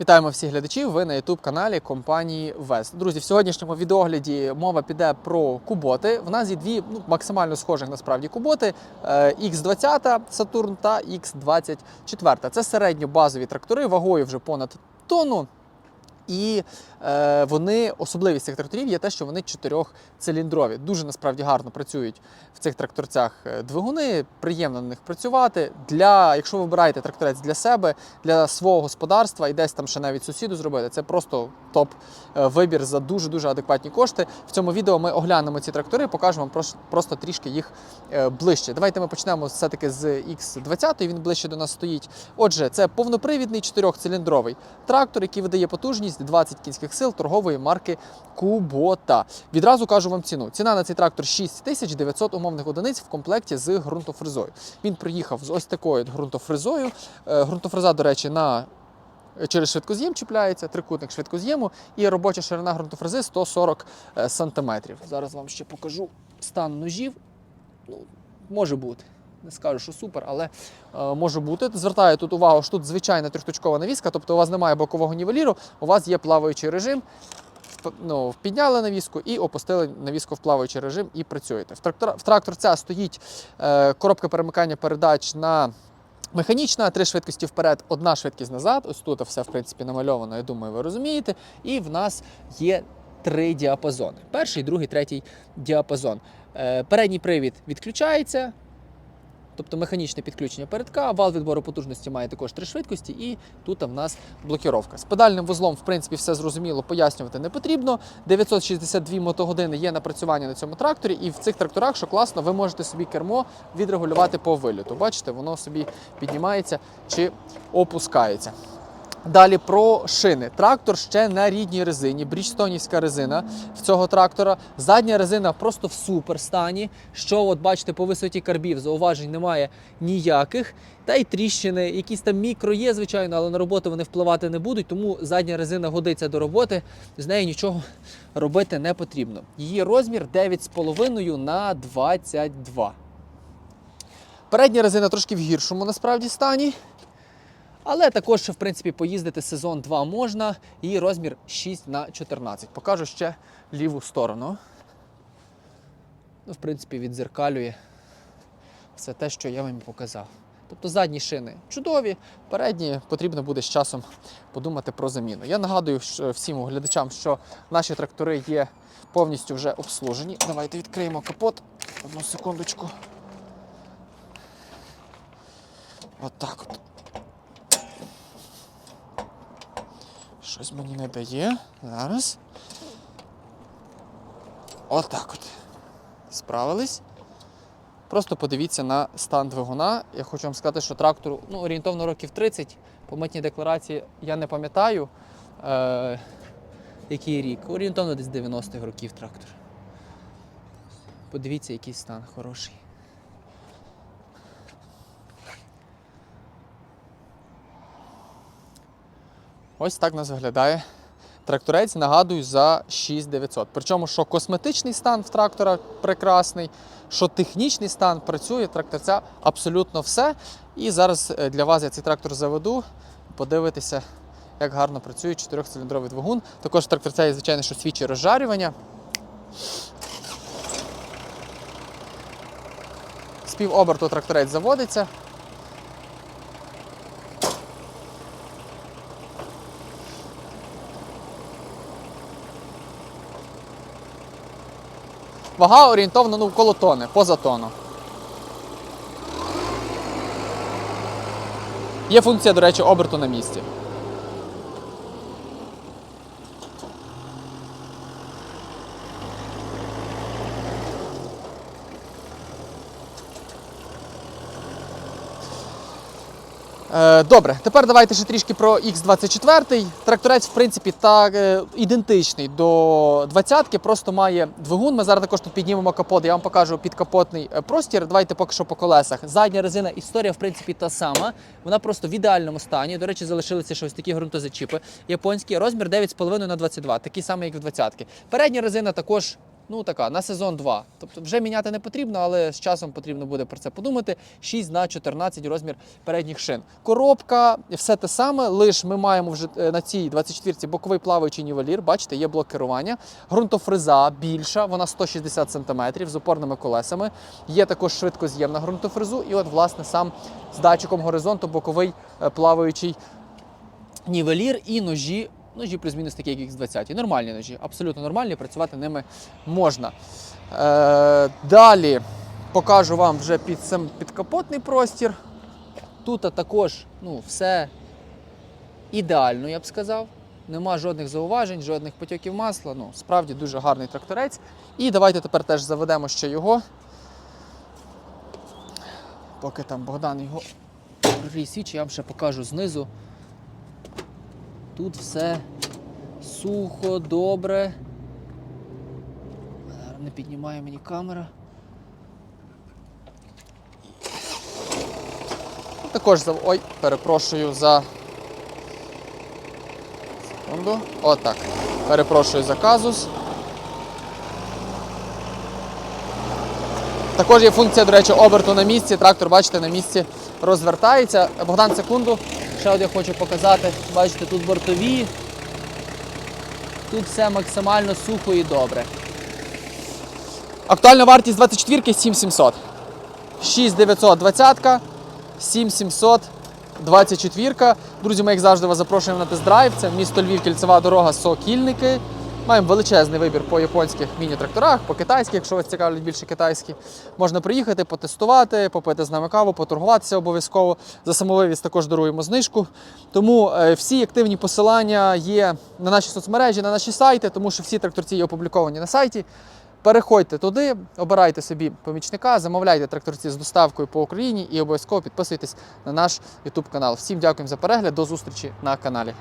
Вітаємо всіх глядачів. Ви на youtube каналі компанії Вест. Друзі, в сьогоднішньому відеогляді мова піде про куботи. В нас є дві ну, максимально схожих насправді куботи: е, X20 Saturn та X24. Це середньобазові трактори вагою вже понад тонну. І е, вони особливість цих тракторів є те, що вони чотирьохциліндрові. Дуже насправді гарно працюють в цих тракторцях е, двигуни. Приємно на них працювати. Для, якщо ви вибираєте тракторець для себе, для свого господарства і десь там ще навіть сусіду зробити, це просто топ е, за дуже дуже адекватні кошти. В цьому відео ми оглянемо ці трактори, покажемо вам прос- просто трішки їх е, ближче. Давайте ми почнемо все-таки з X20, він ближче до нас стоїть. Отже, це повнопривідний чотирьохциліндровий трактор, який видає потужність 20 кінських сил торгової марки Кубота. Відразу кажу вам ціну. Ціна на цей трактор 6900 умовних одиниць в комплекті з ґрунтофрезою. Він приїхав з ось такою от ґрунтофрезою. Е, до речі, на Через швидкоз'єм чіпляється, трикутник швидкоз'єму і робоча ширина ґрунтофрези 140 см. Зараз вам ще покажу стан ножів. Ну, може бути. Не скажу, що супер, але е, може бути. Звертаю тут увагу, що тут звичайна трьохточкова навіска, тобто у вас немає бокового нівеліру, у вас є плаваючий режим. Ну, підняли навіску і опустили навіску в плаваючий режим і працюєте. В, трактор, в тракторця стоїть е, коробка перемикання передач на Механічна, три швидкості вперед, одна швидкість назад. Ось тут все в принципі намальовано, я думаю, ви розумієте. І в нас є три діапазони: перший, другий, третій діапазон. Е, Передній привід відключається. Тобто механічне підключення передка, вал відбору потужності має також три швидкості, і тут в нас блокіровка. З педальним вузлом, в принципі, все зрозуміло, пояснювати не потрібно. 962 мотогодини є напрацювання на цьому тракторі, і в цих тракторах, що класно, ви можете собі кермо відрегулювати по виліту. Бачите, воно собі піднімається чи опускається. Далі про шини. Трактор ще на рідній резині, брічстонівська резина в цього трактора. Задня резина просто в супер стані. Що от бачите, по висоті карбів зауважень немає ніяких. Та й тріщини, якісь там мікро є, звичайно, але на роботу вони впливати не будуть, тому задня резина годиться до роботи, з нею нічого робити не потрібно. Її розмір 9,5 на 22. Передня резина трошки в гіршому насправді стані. Але також, в принципі, поїздити сезон 2 можна. Її розмір 6 на 14. Покажу ще ліву сторону. Ну, в принципі, відзеркалює все те, що я вам показав. Тобто задні шини чудові, передні потрібно буде з часом подумати про заміну. Я нагадую всім глядачам, що наші трактори є повністю вже обслужені. Давайте відкриємо капот. Одну секундочку. От так от. Щось мені не дає. Зараз. Отак от. Справились. Просто подивіться на стан двигуна. Я хочу вам сказати, що трактору ну, орієнтовно років 30. По митній декларації я не пам'ятаю, е- який рік. Орієнтовно десь 90-х років трактор. Подивіться, який стан хороший. Ось так нас виглядає тракторець, нагадую, за 6900. Причому, що косметичний стан в трактора прекрасний, що технічний стан працює, тракторця абсолютно все. І зараз е, для вас я цей трактор заведу, подивитися, як гарно працює 4-циліндровий двигун. Також тракторця є, звичайно, що свічі розжарювання. З півоберту тракторець заводиться. Вага орієнтовно ну, коло тони, поза тону. Є функція, до речі, оберту на місці. Добре, тепер давайте ще трішки про X24. Тракторець, в принципі, так е, ідентичний до 20-ки, просто має двигун. Ми зараз також тут піднімемо капот. Я вам покажу підкапотний е, простір. Давайте поки що по колесах. Задня резина, історія, в принципі, та сама. Вона просто в ідеальному стані. До речі, залишилися ще ось такі ґрунтозачіпи. Японський розмір 9,5 на 22, такий самий, як в 20-ки. Передня резина також ну така, на сезон 2. Тобто вже міняти не потрібно, але з часом потрібно буде про це подумати. 6 на 14 розмір передніх шин. Коробка, все те саме, лише ми маємо вже е, на цій 24-ці боковий плаваючий нівелір. Бачите, є блок керування. Ґрунтофреза більша, вона 160 см з опорними колесами. Є також швидкоз'ємна ґрунтофрезу. І от, власне, сам з датчиком горизонту боковий е, плаваючий нівелір і ножі. Ножі плюс-мінус такі, як X20. Нормальні ножі, абсолютно нормальні, працювати ними можна. Е, далі покажу вам вже під сам підкапотний простір. Тут також ну, все ідеально, я б сказав. Нема жодних зауважень, жодних потьоків масла. Ну, справді дуже гарний тракторець. І давайте тепер теж заведемо ще його. Поки там Богдан його свічі, я вам ще покажу знизу. Тут все сухо, добре. Не піднімає мені камера. Також за. Ой, перепрошую за. Секунду. Отак. Перепрошую за казус. Також є функція, до речі, оберту на місці. Трактор, бачите, на місці розвертається. Богдан, секунду. Ще от я хочу показати. Бачите, тут бортові. Тут все максимально сухо і добре. Актуальна вартість 24 7700. 6920, 7700, 24. Друзі, ми як завжди вас запрошуємо на тест-драйв. Це місто Львів, кільцева дорога, Сокільники. Маємо величезний вибір по японських міні-тракторах, по китайських, якщо вас цікавлять більше китайські. Можна приїхати, потестувати, попити з нами каву, поторгуватися обов'язково. За самовивіз також даруємо знижку. Тому е, всі активні посилання є на наші соцмережі, на наші сайти, тому що всі тракторці є опубліковані на сайті. Переходьте туди, обирайте собі помічника, замовляйте тракторці з доставкою по Україні і обов'язково підписуйтесь на наш YouTube канал. Всім дякуємо за перегляд, до зустрічі на каналі.